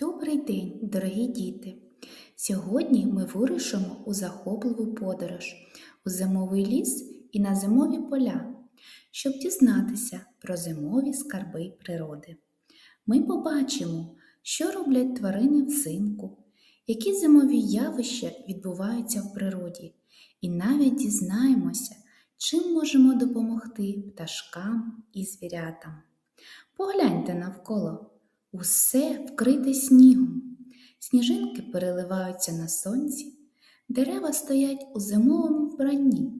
Добрий день, дорогі діти! Сьогодні ми вирушимо у захопливу подорож у зимовий ліс і на зимові поля, щоб дізнатися про зимові скарби природи. Ми побачимо, що роблять тварини взимку, які зимові явища відбуваються в природі, і навіть дізнаємося, чим можемо допомогти пташкам і звірятам. Погляньте навколо. Усе вкрите снігом. Сніжинки переливаються на сонці, дерева стоять у зимовому вбранні.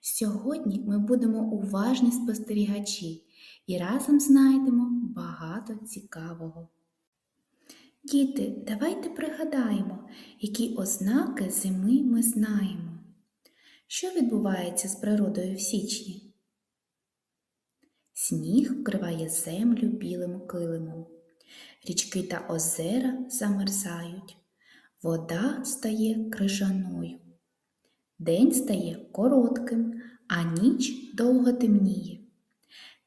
Сьогодні ми будемо уважні спостерігачі і разом знайдемо багато цікавого. Діти, давайте пригадаємо, які ознаки зими ми знаємо. Що відбувається з природою в січні? Сніг вкриває землю білим килимом. Річки та озера замерзають, вода стає крижаною. День стає коротким, а ніч довго темніє.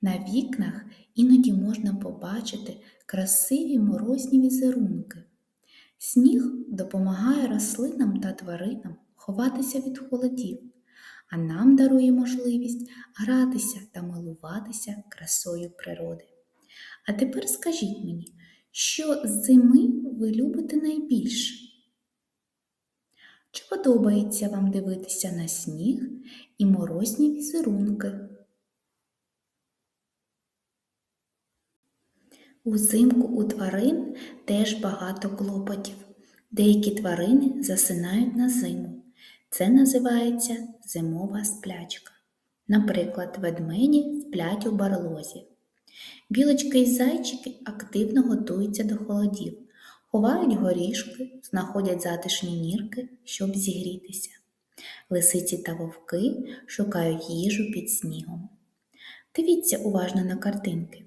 На вікнах іноді можна побачити красиві морозні візерунки. Сніг допомагає рослинам та тваринам ховатися від холодів, а нам дарує можливість гратися та милуватися красою природи. А тепер скажіть мені, що з зими ви любите найбільше? Чи подобається вам дивитися на сніг і морозні візерунки? Узимку у тварин теж багато клопотів. Деякі тварини засинають на зиму. Це називається зимова сплячка. Наприклад, ведмеді сплять у барлозі. Білочки і зайчики активно готуються до холодів, ховають горішки, знаходять затишні нірки, щоб зігрітися. Лисиці та вовки шукають їжу під снігом. Дивіться уважно на картинки.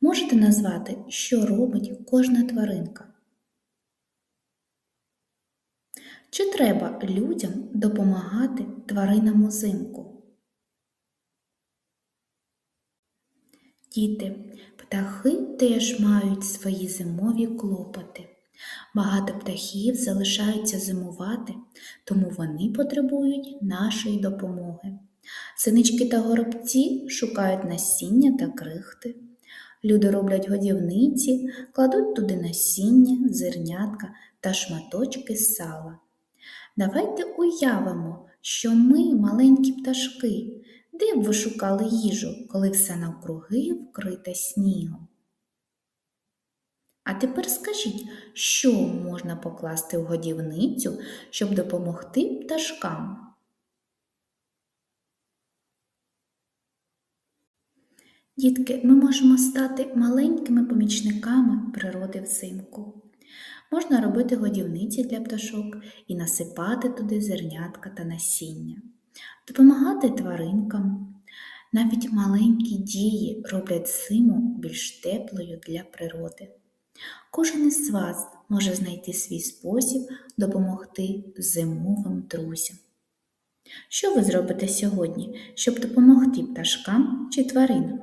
Можете назвати, що робить кожна тваринка? Чи треба людям допомагати тваринам узимку? Діти, птахи теж мають свої зимові клопоти. Багато птахів залишаються зимувати, тому вони потребують нашої допомоги. Синички та горобці шукають насіння та крихти. Люди роблять годівниці, кладуть туди насіння, зернятка та шматочки сала. Давайте уявимо, що ми маленькі пташки, де б ви шукали їжу, коли все навкруги вкрите снігом? А тепер скажіть, що можна покласти в годівницю, щоб допомогти пташкам? Дітки, ми можемо стати маленькими помічниками природи взимку. Можна робити годівниці для пташок і насипати туди зернятка та насіння допомагати тваринкам. Навіть маленькі дії роблять зиму більш теплою для природи. Кожен із вас може знайти свій спосіб допомогти зимовим друзям. Що ви зробите сьогодні, щоб допомогти пташкам чи тваринам?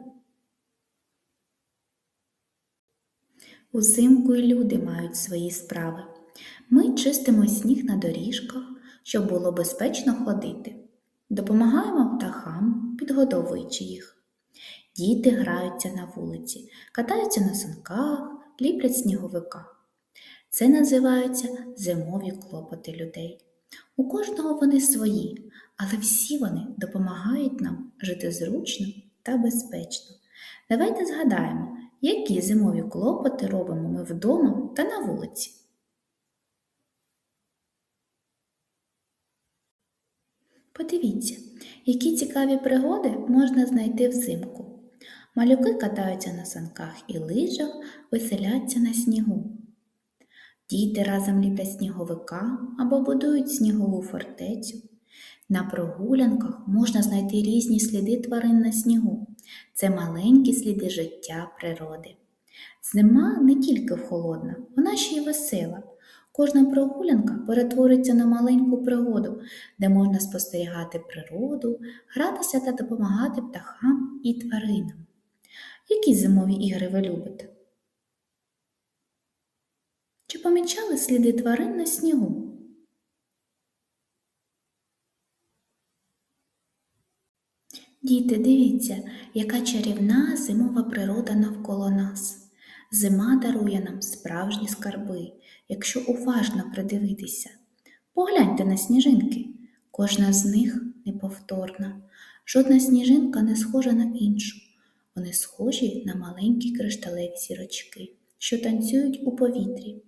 Узимку і люди мають свої справи. Ми чистимо сніг на доріжках, щоб було безпечно ходити. Допомагаємо птахам, підгодовуючи їх. Діти граються на вулиці, катаються на санках, ліплять сніговика. Це називаються зимові клопоти людей. У кожного вони свої, але всі вони допомагають нам жити зручно та безпечно. Давайте згадаємо, які зимові клопоти робимо ми вдома та на вулиці. Подивіться, які цікаві пригоди можна знайти взимку. Малюки катаються на санках і лижах, веселяться на снігу. Діти разом ліплять сніговика або будують снігову фортецю. На прогулянках можна знайти різні сліди тварин на снігу. Це маленькі сліди життя природи. Зима не тільки холодна, вона ще й весела. Кожна прогулянка перетвориться на маленьку пригоду, де можна спостерігати природу, гратися та допомагати птахам і тваринам. Які зимові ігри ви любите? Чи помічали сліди тварин на снігу? Діти, дивіться, яка чарівна зимова природа навколо нас. Зима дарує нам справжні скарби, якщо уважно придивитися. Погляньте на сніжинки. Кожна з них неповторна. Жодна сніжинка не схожа на іншу. Вони схожі на маленькі кришталеві зірочки, що танцюють у повітрі.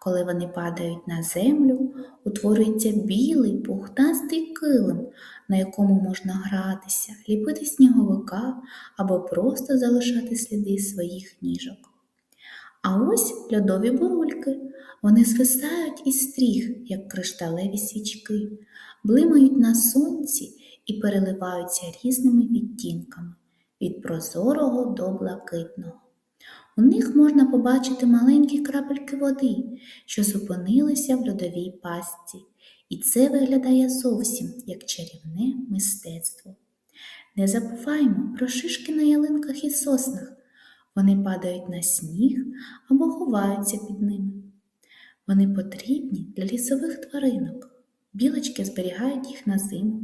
Коли вони падають на землю, утворюється білий пухнастий килим, на якому можна гратися, ліпити сніговика або просто залишати сліди своїх ніжок. А ось льодові бурульки. Вони звисають із стріх, як кришталеві свічки, блимають на сонці і переливаються різними відтінками від прозорого до блакитного. У них можна побачити маленькі крапельки води, що зупинилися в льодовій пастці, і це виглядає зовсім як чарівне мистецтво. Не забуваймо про шишки на ялинках і соснах. Вони падають на сніг або ховаються під ними. Вони потрібні для лісових тваринок. Білочки зберігають їх на зиму,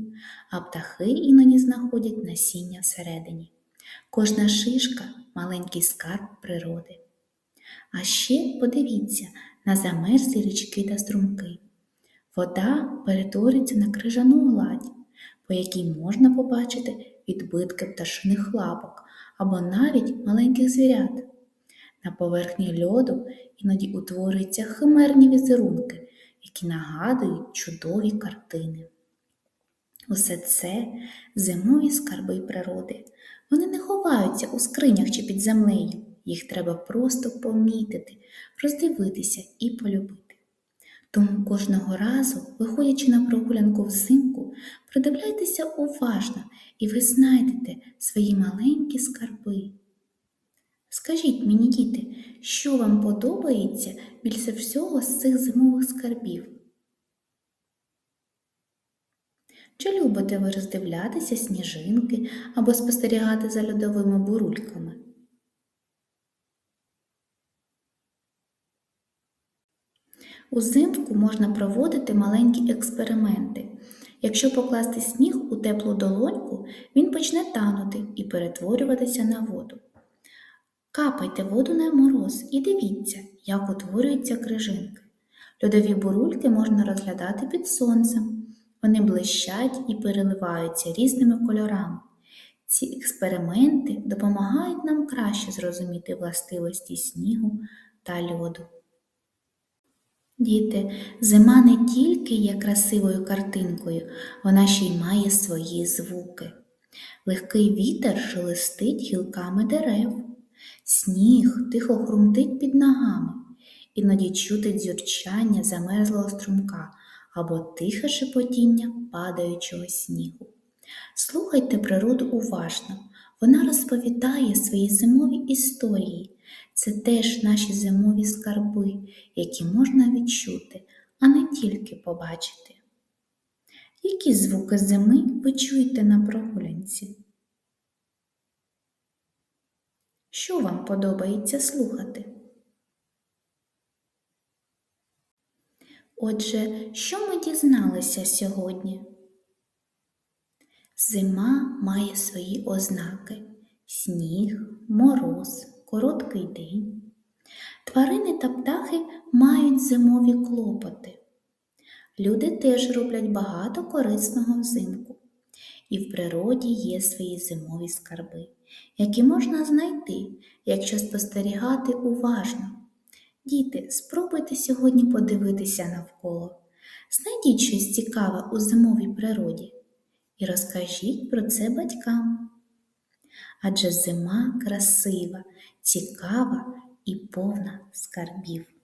а птахи іноді знаходять насіння всередині. Кожна шишка маленький скарб природи. А ще подивіться на замерзлі річки та струмки. Вода перетвориться на крижану гладь, по якій можна побачити відбитки пташиних лапок або навіть маленьких звірят. На поверхні льоду іноді утворюються химерні візерунки, які нагадують чудові картини. Усе це зимові скарби природи. Вони не ховаються у скринях чи під землею. Їх треба просто помітити, роздивитися і полюбити. Тому кожного разу, виходячи на прогулянку взимку, придивляйтеся уважно і ви знайдете свої маленькі скарби. Скажіть мені, діти, що вам подобається більше всього з цих зимових скарбів? Чи любите ви роздивлятися сніжинки або спостерігати за льодовими бурульками? Узимку можна проводити маленькі експерименти. Якщо покласти сніг у теплу долоньку, він почне танути і перетворюватися на воду. Капайте воду на мороз і дивіться, як утворюються крижинки. Льодові бурульки можна розглядати під сонцем. Вони блищать і переливаються різними кольорами. Ці експерименти допомагають нам краще зрозуміти властивості снігу та льоду. Діти, зима не тільки є красивою картинкою, вона ще й має свої звуки. Легкий вітер шелестить гілками дерев, сніг тихо хрумтить під ногами, іноді чути дзюрчання замерзлого струмка або тихе шепотіння падаючого снігу. Слухайте природу уважно, вона розповідає свої зимові історії. Це теж наші зимові скарби, які можна відчути, а не тільки побачити. Які звуки зими ви чуєте на прогулянці? Що вам подобається слухати? Отже, що ми дізналися сьогодні? Зима має свої ознаки сніг, мороз, короткий день. Тварини та птахи мають зимові клопоти. Люди теж роблять багато корисного взимку. І в природі є свої зимові скарби, які можна знайти, якщо спостерігати уважно. Діти, спробуйте сьогодні подивитися навколо. Знайдіть щось цікаве у зимовій природі і розкажіть про це батькам. Адже зима красива, цікава і повна скарбів.